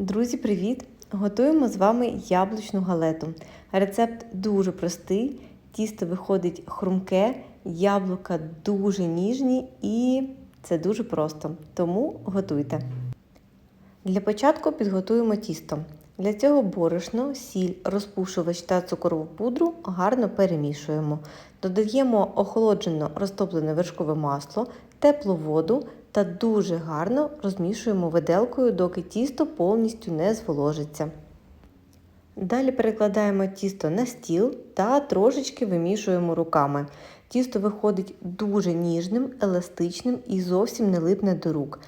Друзі, привіт! Готуємо з вами яблучну галету. Рецепт дуже простий, тісто виходить хрумке, яблука дуже ніжні і це дуже просто. Тому готуйте. Для початку підготуємо тісто. Для цього борошно, сіль, розпушувач та цукрову пудру гарно перемішуємо. Додаємо охолоджено розтоплене вершкове масло, теплу воду та дуже гарно розмішуємо виделкою, доки тісто повністю не зволожиться. Далі перекладаємо тісто на стіл та трошечки вимішуємо руками. Тісто виходить дуже ніжним, еластичним і зовсім не липне до рук.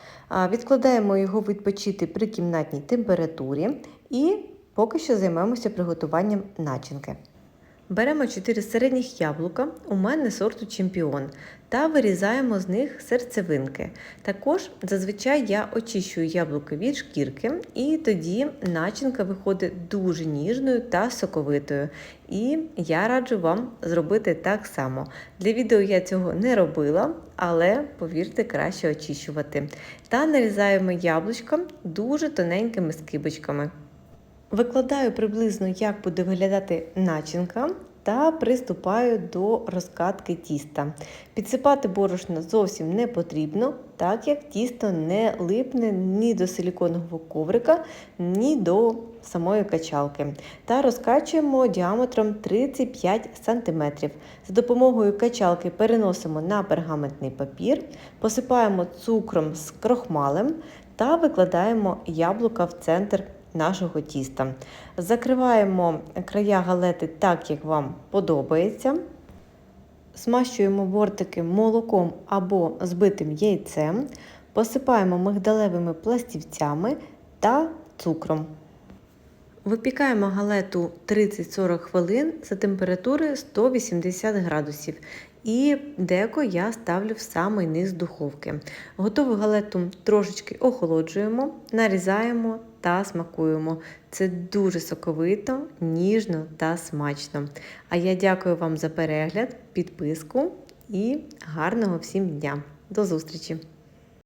Відкладаємо його відпочити при кімнатній температурі і поки що займемося приготуванням начинки. Беремо 4 середніх яблука, у мене сорту чемпіон, та вирізаємо з них серцевинки. Також зазвичай я очищую яблуко від шкірки, і тоді начинка виходить дуже ніжною та соковитою. І я раджу вам зробити так само. Для відео я цього не робила, але повірте, краще очищувати. Та нарізаємо яблучко дуже тоненькими скибочками. Викладаю приблизно, як буде виглядати начинка. Та приступаю до розкатки тіста. Підсипати борошно зовсім не потрібно, так як тісто не липне ні до силіконового коврика, ні до самої качалки. Та розкачуємо діаметром 35 см. За допомогою качалки переносимо на пергаментний папір, посипаємо цукром з крохмалем та викладаємо яблука в центр нашого тіста. Закриваємо края галети так, як вам подобається. Смащуємо бортики молоком або збитим яйцем, посипаємо мигдалевими пластівцями та цукром. Випікаємо галету 30-40 хвилин за температури 180 градусів. І деко я ставлю в самий низ духовки. Готову галету трошечки охолоджуємо, нарізаємо та смакуємо. Це дуже соковито, ніжно та смачно. А я дякую вам за перегляд, підписку і гарного всім дня. До зустрічі!